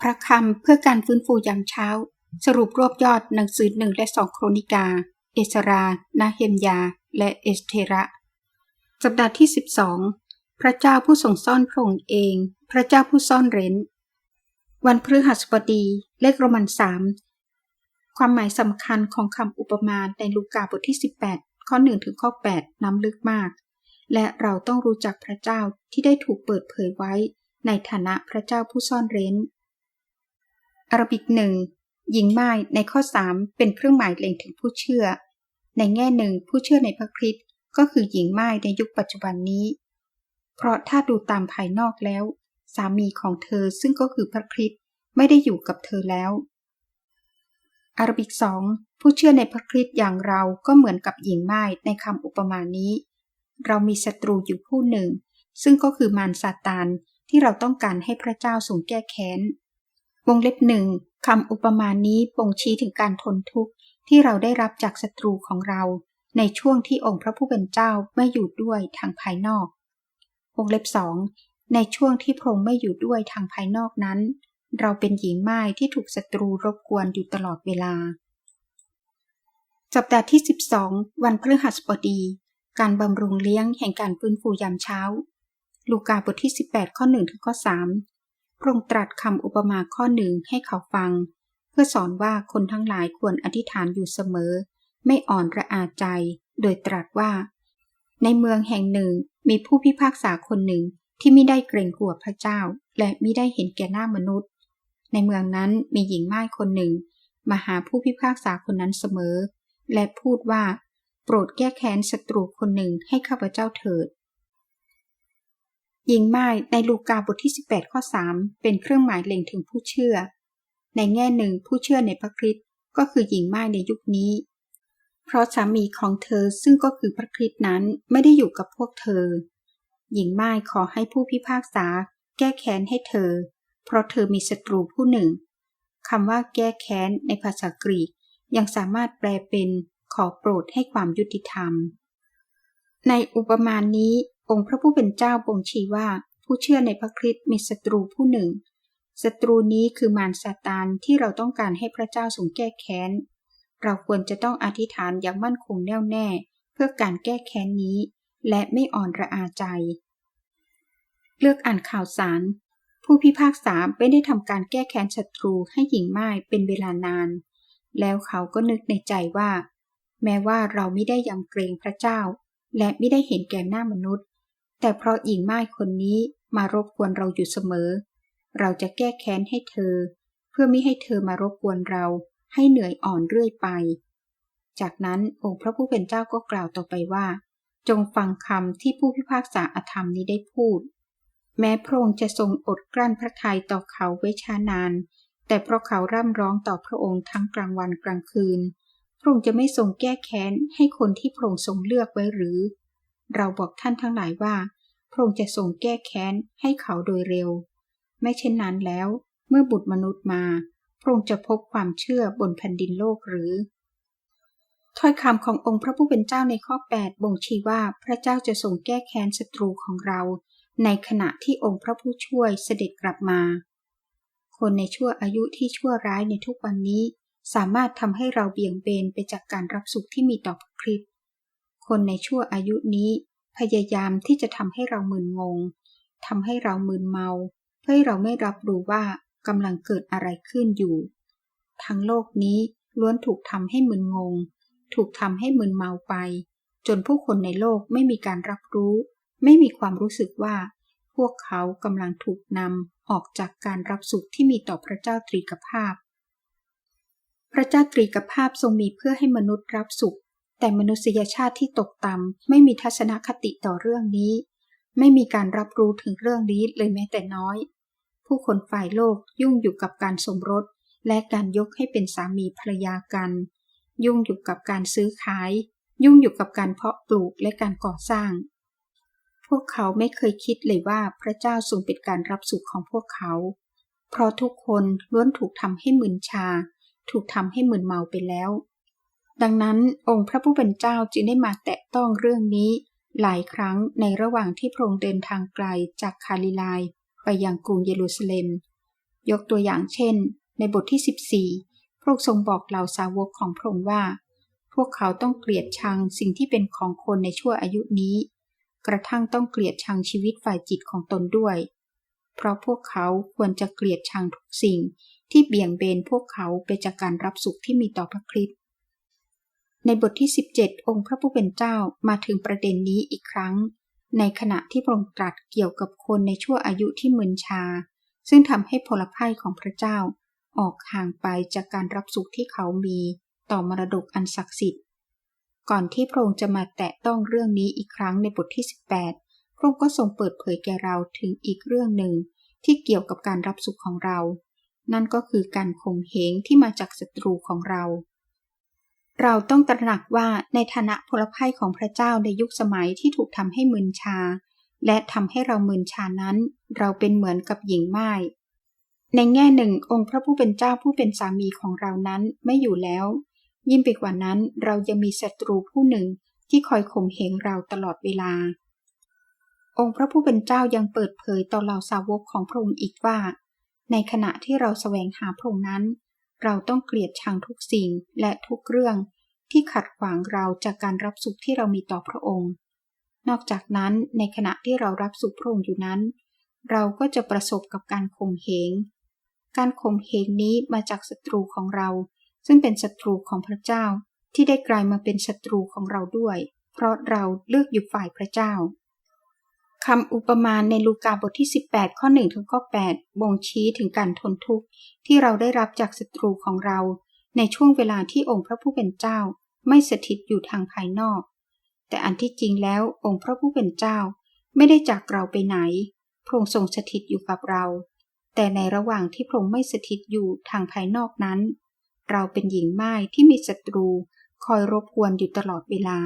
พระคำเพื่อการฟื้นฟูยามเช้า สรุปรวบยอดหนังสือหนึ่งและสองโครนิกา เอสรา นาเฮมยา และเอสเทระ สัปดาห์ที่ 12 พระเจ้าผู้ทรงซ่อนพระองค์เอง พระเจ้าผู้ซ่อนเร้น วันพฤหัสบดีเลขโรมันสามความหมายสำคัญของคำอุปมาในลูกาบทที่ 18 ข้อ1ถึงข้อ 8 น้ำลึกมาก และเราต้องรู้จักพระเจ้าที่ได้ถูกเปิดเผยไว้ในฐานะพระเจ้าผู้ซ่อนเร้น อารบิกหนึ่งหญิงไม้ในข้อ 3 เป็นเครื่องหมายเล็งถึงผู้เชื่อ ในแง่หนึ่งผู้เชื่อในพระคริสต์ก็คือหญิงไม้ในยุคปัจจุบันนี้ เพราะถ้าดูตามภายนอกแล้ว สามีของเธอซึ่งก็คือพระคริสต์ไม่ได้อยู่กับเธอแล้วอารบิกสองผู้เชื่อในพระคริสต์อย่างเราก็เหมือนกับหญิงไม้ในคำอุปมานี้ เรามีศัตรูอยู่ผู้หนึ่ง ซึ่งก็คือมารซาตานที่เราต้องการให้พระเจ้าทรงแก้แค้น วงเล็บหนึ่งคำอุปมานี้บ่งชี้ถึงการทนทุกข์ที่เราได้รับจากศัตรูของเรา ในช่วงที่องค์พระผู้เป็นเจ้าไม่อยู่ด้วยทางภายนอก วงเล็บสองในช่วงที่พระองค์ไม่อยู่ด้วยทางภายนอกนั้น เราเป็นหญิงไม้ที่ถูกศัตรูรบกวนอยู่ตลอดเวลา สัปดาห์ที่ 12 วันพฤหัสบดี การบำรุงเลี้ยงแห่งการฟื้นฟูยามเช้า ลูกาบทที่ 18 ข้อ1ถึงข้อ3 พระองค์ตรัสคำอุปมาข้อหนึ่งให้เขาฟัง เพื่อสอนว่าคนทั้งหลายควรอธิษฐานอยู่เสมอ ไม่อ่อนระอาใจ โดยตรัสว่า ในเมืองแห่งหนึ่งมีผู้พิพากษาคนหนึ่งที่ไม่ได้เกรงกลัวพระเจ้า และไม่ได้เห็นแก่หน้ามนุษย์ ในเมืองนั้นมีหญิงไม้คนหนึ่ง มาหาผู้พิพากษาคนนั้นเสมอ และพูดว่า โปรดแก้แค้นศัตรูคนหนึ่งให้ข้าพเจ้าเถิด หญิงไม้ในลูกาบทที่ 18 ข้อ 3 เป็นเครื่องหมายเล็งถึงผู้เชื่อ ในแง่หนึ่งผู้เชื่อในพระคริสต์ก็คือหญิงไม้ในยุคนี้ เพราะสามีของเธอซึ่งก็คือพระคริสต์นั้นไม่ได้อยู่กับพวกเธอ หญิงไม้ขอให้ผู้พิพากษา แก้แค้นให้เธอ เพราะเธอมีศัตรูผู้หนึ่งคำว่าแก้แค้นในภาษากรีก ยังสามารถแปลเป็นขอโปรดให้ความยุติธรรม ในอุปมาณนี้ องค์พระผู้เป็นเจ้าบ่งชี้ว่า ผู้เชื่อในพระคริสต์มีศัตรูผู้หนึ่งศัตรูนี้คือมารซาตานที่เราต้องการให้พระเจ้าทรงแก้แค้น เราควรจะต้องอธิษฐานอย่างมั่นคงแน่วแน่ เพื่อการแก้แค้นนี้ และไม่อ่อนระอาใจ เลือกอ่านข่าวสาร ผู้พิพากษาไม่ได้ทำการแก้แค้นศัตรูให้หญิงไม้เป็นเวลานาน แล้วเขาก็นึกในใจว่า แม้ว่าเราไม่ได้ยำเกรงพระเจ้า และไม่ได้เห็นแก่หน้ามนุษย์ แต่เพราะหญิงไม้คนนี้มารบกวนเราอยู่เสมอ เราจะแก้แค้นให้เธอ เพื่อไม่ให้เธอมารบกวนเราให้เหนื่อยอ่อนเรื่อยไป จากนั้นองค์พระผู้เป็นเจ้าก็กล่าวต่อไปว่า จงฟังคำที่ผู้พิพากษาอธรรมนี้ได้พูด แม้พระองค์จะทรงอดกลั้นพระทัยต่อเขาไว้ช้านาน แต่เพราะเขาร่ำร้องต่อพระองค์ทั้งกลางวันกลางคืน พระองค์จะไม่ทรงแก้แค้นให้คนที่พระองค์ทรงเลือกไว้หรือ เราบอกท่านทั้งหลายว่า พระองค์จะทรงแก้แค้นให้เขาโดยเร็ว ไม่เช่นนั้นแล้ว เมื่อบุตรมนุษย์มา พระองค์จะพบความเชื่อบนแผ่นดินโลกหรือ ถ้อยคำขององค์พระผู้เป็นเจ้าในข้อ 8 บ่งชี้ว่าพระเจ้าจะทรงแก้แค้นศัตรูของเรา ในขณะที่องค์พระผู้ช่วยเสด็จกลับมา คนในชั่วอายุที่ชั่วร้ายในทุกวันนี้ สามารถทำให้เราเบี่ยงเบนไปจากการรับสุขที่มีต่อพระคริสต์ คนในชั่วอายุนี้ พยายามที่จะทำให้เรามึนงงทำให้เรามึนเมา เพื่อให้เราไม่รับรู้ว่ากำลังเกิดอะไรขึ้นอยู่ ทั้งโลกนี้ล้วนถูกทำให้มึนงง ถูกทำให้มึนเมาไป จนผู้คนในโลกไม่มีการรับรู้ ไม่มีความรู้สึกว่า พวกเขากำลังถูกนำออกจากการรับสุขที่มีต่อพระเจ้าตรีกภาพ พระเจ้าตรีกภาพทรงมีเพื่อให้มนุษย์รับสุข แต่มนุษยชาติที่ตกต่ำไม่มีทัศนคติต่อเรื่องนี้ ไม่มีการรับรู้ถึงเรื่องนี้เลยแม้แต่น้อย ผู้คนฝ่ายโลกยุ่งอยู่กับการสมรส และการยกให้เป็นสามีภรรยากัน ยุ่งอยู่กับการซื้อขาย ยุ่งอยู่กับการเพาะปลูกและการก่อสร้าง พวกเขาไม่เคยคิดเลยว่าพระเจ้าทรงเป็นการรับสุขของพวกเขา เพราะทุกคนล้วนถูกทำให้มึนชา ถูกทำให้มึนเมาไปแล้ว ดังนั้นองค์พระผู้เป็นเจ้าจึงได้มาแตะต้องเรื่องนี้ หลายครั้งในระหว่างที่พระองค์เดินทางไกลจากคาลิลายไปยังกรุงเยรูซาเล็ม ยกตัวอย่างเช่น ในบทที่ 14 พระองค์ทรงบอกเหล่าสาวกของพระองค์ว่า พวกเขาต้องเกลียดชังสิ่งที่เป็นของคนในชั่วอายุนี้ กระทั่งต้องเกลียดชังชีวิตฝ่ายจิตของตนด้วย เพราะพวกเขาควรจะเกลียดชังทุกสิ่งที่เบี่ยงเบนพวกเขาไปจากการรับสุขที่มีต่อพระคริสต์ ในบทที่ 17 องค์พระผู้เป็นเจ้ามาถึงประเด็นนี้อีกครั้ง ในขณะที่พระองค์ตรัสเกี่ยวกับคนในชั่วอายุที่มึนชา ซึ่งทำให้พลภัยของพระเจ้า ออกห่างไปจากการรับสุขที่เขามีต่อมรดกอันศักดิ์สิทธิ์ก่อนที่พระองค์จะมาแตะต้องเรื่องนี้อีกครั้งในบทที่ 18 พระองค์ก็ทรงเปิดเผยแก่เราถึงอีกเรื่องหนึ่ง ที่เกี่ยวกับการรับสุขของเรา นั่นก็คือการข่มเหงที่มาจากศัตรูของเรา เราต้องตระหนักว่าในฐานะพลภัยของพระเจ้าในยุคสมัยที่ถูกทำให้มึนชา และทำให้เรามึนชานั้น เราเป็นเหมือนกับหญิงไม้ในแง่หนึ่งองค์พระผู้เป็นเจ้าผู้เป็นสามีของเรานั้นไม่อยู่แล้ว ยิ่งไปกว่านั้นเรายังมีศัตรูผู้หนึ่งที่คอยข่มเหงเราตลอดเวลา องค์พระผู้เป็นเจ้ายังเปิดเผยต่อเหล่าสาวกของพระองค์อีกว่า ในขณะที่เราแสวงหาพระองค์นั้น เราต้องเกลียดชังทุกสิ่งและทุกเรื่อง ที่ขัดขวางเราจากการรับสุขที่เรามีต่อพระองค์ นอกจากนั้นในขณะที่เรารับสุขพระองค์อยู่นั้น เราก็จะประสบกับการข่มเหง การข่มเหงนี้มาจากศัตรูของเรา ซึ่งเป็นศัตรูของพระเจ้าที่ได้กลายมาเป็นศัตรูของเราด้วย เพราะเราเลือกอยู่ฝ่ายพระเจ้า คำอุปมาในลูกาบทที่ 18 ข้อ1ถึงข้อ 8 บ่งชี้ถึงการทนทุกข์ที่เราได้รับจากศัตรูของเรา ในช่วงเวลาที่องค์พระผู้เป็นเจ้า ไม่สถิตอยู่ทางภายนอก แต่อันที่จริงแล้วองค์พระผู้เป็นเจ้า ไม่ได้จากเราไปไหน พระองค์ทรงสถิตอยู่กับเรา แต่ในระหว่างที่พระองค์ไม่สถิตอยู่ทางภายนอกนั้น เราเป็นหญิงไม้ที่มีศัตรูคอยรบกวนอยู่ตลอดเวลา